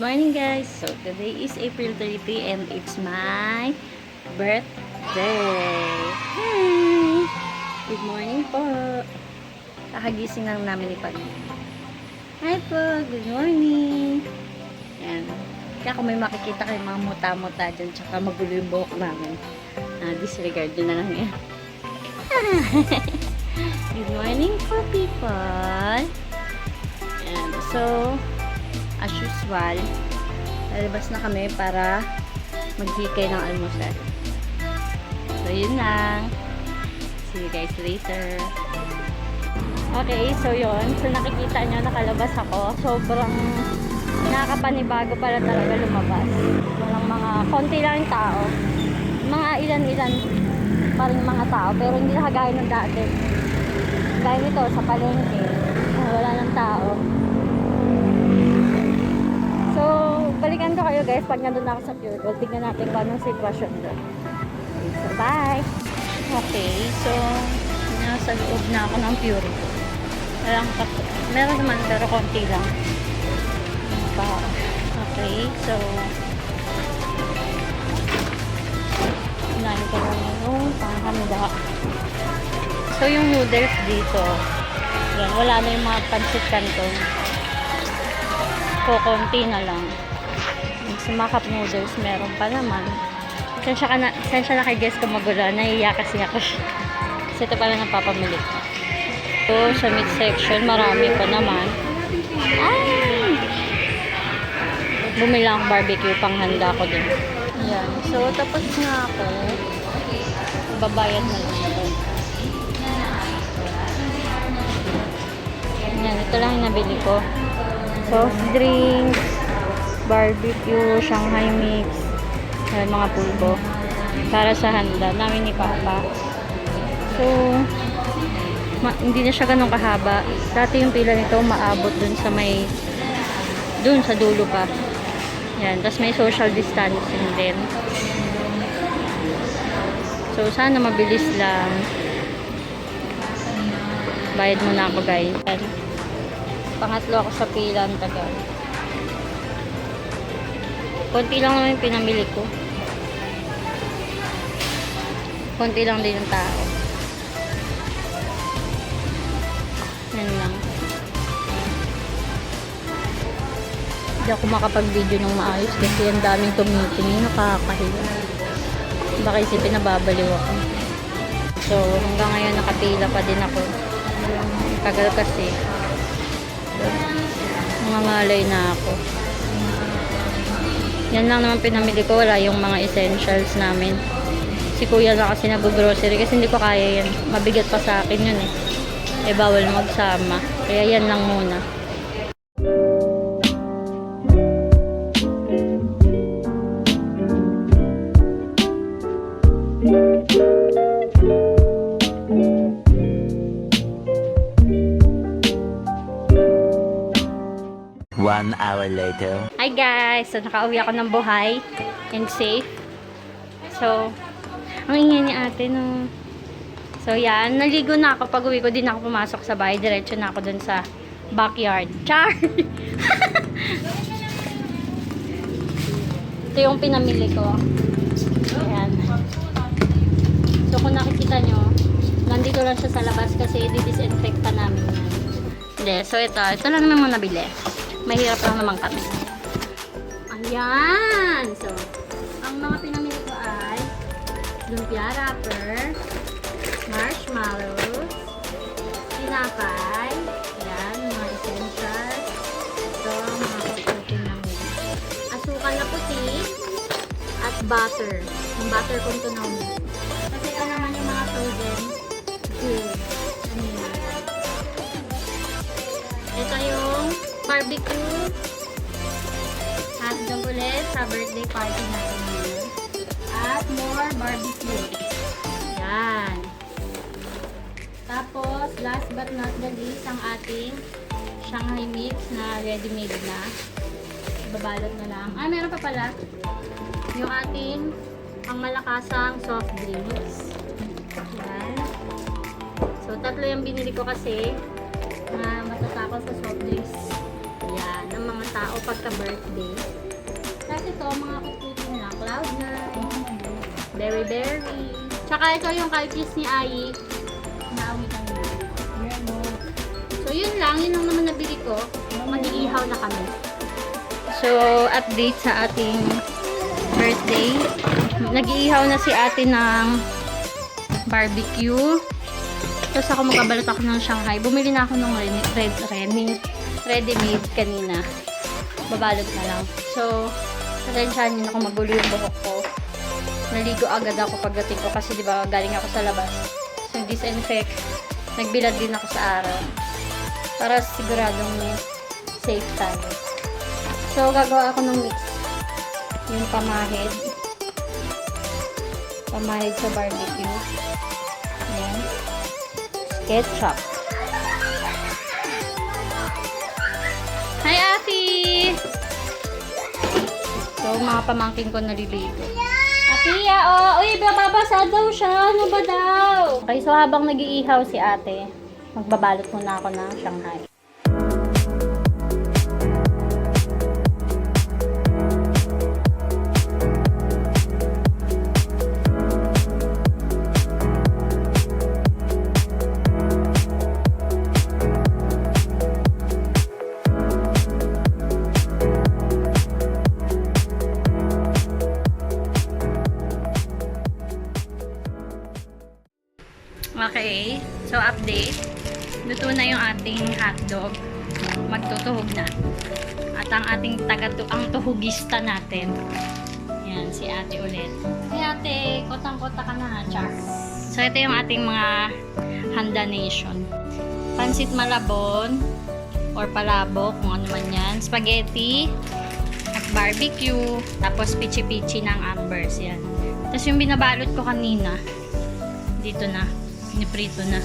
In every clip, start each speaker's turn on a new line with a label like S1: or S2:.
S1: morning guys! So today is April 30 and it's my birthday! Hi! Good morning po! Kakagising lang namin ni Pag. Hi po! Good morning! Yan. Kaya kung may makikita kayo mga muta-muta dyan tsaka magulo yung buhok namin. Ah, disregard nyo na lang yan. Good morning po people! Yan. So, as usual, lalabas na kami para maghikay ng almusal. So, yun lang. See you guys later. Okay, so yun. So, nakikita nyo, nakalabas ako. Sobrang nakakapanibago pala talaga lumabas. Walang mga, konti lang yung tao. Mga ilan-ilan pa rin mga tao, pero hindi na kagaya ng dati. Gaya nito, sa palengke, ah, wala ng tao. So, balikan ko kayo guys pag nandun ako sa Pure Gold. Tignan natin kung anong sitwasyon doon. So, bye! Okay, so, nasa loob na ako ng Pure Gold. Walang. Meron naman, pero konti lang. Okay, so, Unahin ko lang yung panghanda. So, yung noodles dito, yan, wala na yung mga pancit canton. Kukunti na lang. Yung sumakap noodles, meron pa naman. Sensya ka na, sensya na kay guess ko magulo. Naiiyak kasi ako. Kasi ito pala napapamili ko. So, sa meat section, marami pa naman. Ay! Bumili lang ako barbecue panghanda ko din. Yan. So, tapos na ako. Babayad na lang ako. Yan. Ito lang yung nabili ko. Soft drinks, barbecue, Shanghai mix, yan, mga pulbo. Para sa handa namin ni Papa. So, ma- hindi na siya ganun kahaba. Dati yung pila nito maabot dun sa may dun sa dulo pa. Yan, tapos may social distancing din. So, sana mabilis lang. Bayad muna ako, guys. Pangatlo ako sa pila, ang tagal. Konti lang naman yung pinamili ko. Konti lang din yung tao. Yan lang. Hindi ako makapag-video ng maayos kasi ang daming tumitingin. Nakakahiya. Baka isipin na babaliw ako. So, hanggang ngayon nakapila pa din ako. Tagal kasi. Nangangalay na ako. Yan lang naman pinamili ko. Wala yung mga essentials namin. Si kuya na kasi nag-grocery kasi hindi ko kaya yan. Mabigat pa sa akin yun eh. Eh, bawal magsama. Kaya yan lang muna.
S2: Hour later.
S1: Hi guys! So, nakauwi ako ng buhay and safe. So, ang ingay ni ate no. So, yan. Naligo na ako. Pag uwi ko, din ako pumasok sa bahay. Diretso na ako dun sa backyard. Char! Ito yung pinamili ko. Ayan. So, kung nakikita nyo, nandito lang siya sa labas kasi di-disinfect pa namin yan. Hindi. So, ito. Ito lang naman nabili. Mahirap lang naman kami. Ayan! So, ang mga pinamili ko ay lumpia wrapper, marshmallows, tinapay, ayan, mga essentials, ito, mga pagkakin lang yan. Asukal na puti, at butter. Yung butter kung tunaw mo. Kasi ito naman yung mga frozen food. Barbecue. Hot dog ulit sa birthday party natin ngayon. At more barbecue. Yan. Tapos, last but not the least, ang ating Shanghai mix na ready-made na. Babalot na lang. Ah, meron pa pala. Yung ating pangmalakasang soft drinks. Yan. So, tatlo yung binili ko kasi na matatakot sa soft drinks. Yan, ng mga tao pagka birthday. Tapos ito, mga kututin lang. Cloud9. Berry Berry. Tsaka ito yung kalkis ni Ayi. Naawitan mo. So, yun lang. Yun lang naman nabili ko. Mag-iihaw na kami. So, update sa ating birthday. Nag-iihaw na si ate ng barbecue. Tapos ako magkabalot ako ng Shanghai. Bumili na ako ng red, red, red, ready-made kanina. Babalot na lang. So, pasensyahan niyo na kung magulo yung buhok ko. Naligo agad ako pagdating ko kasi di ba galing ako sa labas. So, disinfect. Nagbilad din ako sa araw. Para siguradong safe tayo. So, gagawa ako ng mix. Yung pamahid. Pamahid sa barbecue. Ayan. Ketchup. So, mga pamangkin ko naliligo. Ate, oh! Uy, bababasa daw siya. Ano ba daw? Okay, so habang nag-iihaw si ate, magbabalot muna ako ng Shanghai. So update. Luto na yung ating hotdog. Magtutuhog na. At ang ating taga ang tuhugista natin. Yan, si ate ulit. Hey ate, kotang-kota ka na ha, char. So ito yung ating mga handa nation. Pansit malabon or palabok, kung ano man yan. Spaghetti at barbecue. Tapos pichi-pichi ng ambers. Yan. Tapos yung binabalot ko kanina, dito na. Piniprito na.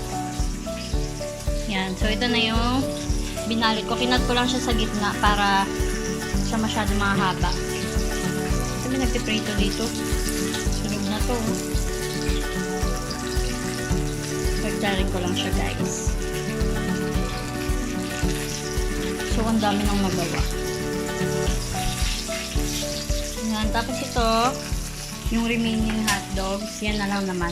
S1: Yan. So, ito na yung binalot ko. Kinat ko lang siya sa gitna para siya masyado mahaba. Kami nagpiprito dito. Sunog na to. Pagdaring ko lang siya, guys. So, ang dami nang magawa. Yan. Tapos ito, yung remaining hot dogs, yan na lang naman.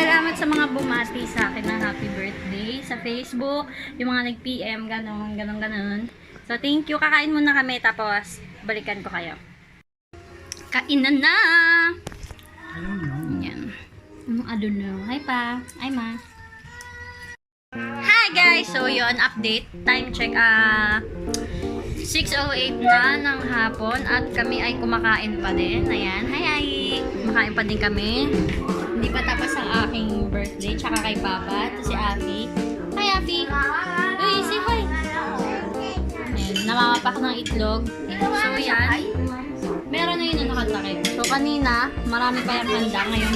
S1: salamat sa mga bumati sa akin ng happy birthday sa Facebook. Yung mga nag-PM, ganun, ganun, ganun. So, thank you. Kakain muna kami, tapos balikan ko kayo. Kainan na! Yan. Ano, I don't know. Hi pa. Hi ma. Hi guys! So, yun, update. Time check, ah... 6.08 na ng hapon at kami ay kumakain pa din. Ayan. Hi, hi! Kumakain pa din kami. Hindi pa tapos ang aking birthday. Tsaka kay Papa. Ito si Afi. Hi, Afi! Uy, say hi! Ayan. Namamapak ng itlog. So, yan. Meron na yun na nakatakip. So, kanina, marami pa yung handa. Ngayon,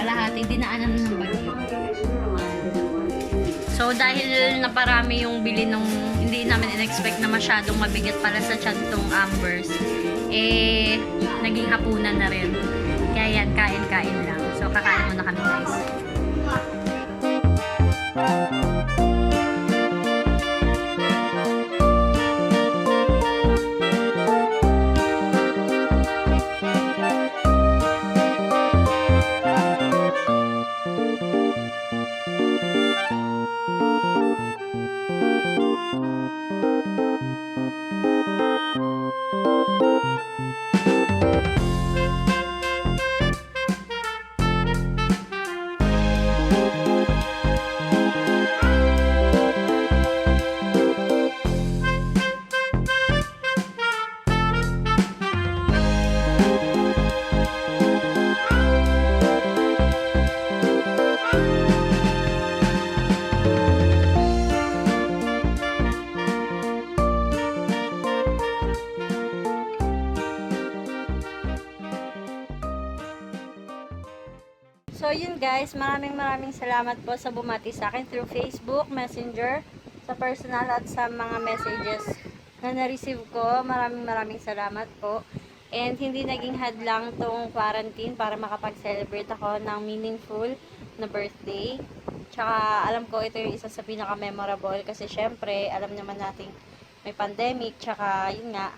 S1: kalahati, dinaanan na ng bagyo. So, dahil naparami yung bili ng hindi namin in-expect na masyadong mabigat pala sa tiyan tong Ambers. Eh, naging hapunan na rin. Kaya yan, kain-kain lang. So, kakain muna kami guys. Guys, maraming maraming salamat po sa bumati sa akin through Facebook, Messenger, sa personal at sa mga messages na na-receive ko. Maraming maraming salamat po. And hindi naging hadlang tong quarantine para makapag-celebrate ako ng meaningful na birthday. Tsaka alam ko ito yung isa sa pinaka-memorable kasi syempre alam naman nating may pandemic. Tsaka yun nga.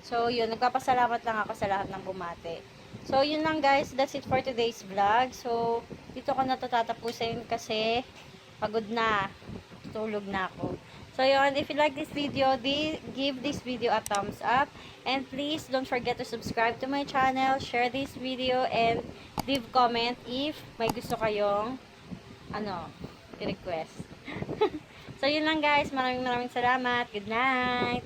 S1: So yun, nagpapasalamat lang ako sa lahat ng bumati. So, yun lang guys. That's it for today's vlog. So, dito ko na to tatapusin kasi pagod na. Tulog na ako. So, yun. If you like this video, give this video a thumbs up. And please, don't forget to subscribe to my channel, share this video, and leave comment if may gusto kayong ano, i-request. so, yun lang guys. Maraming maraming salamat. Good night!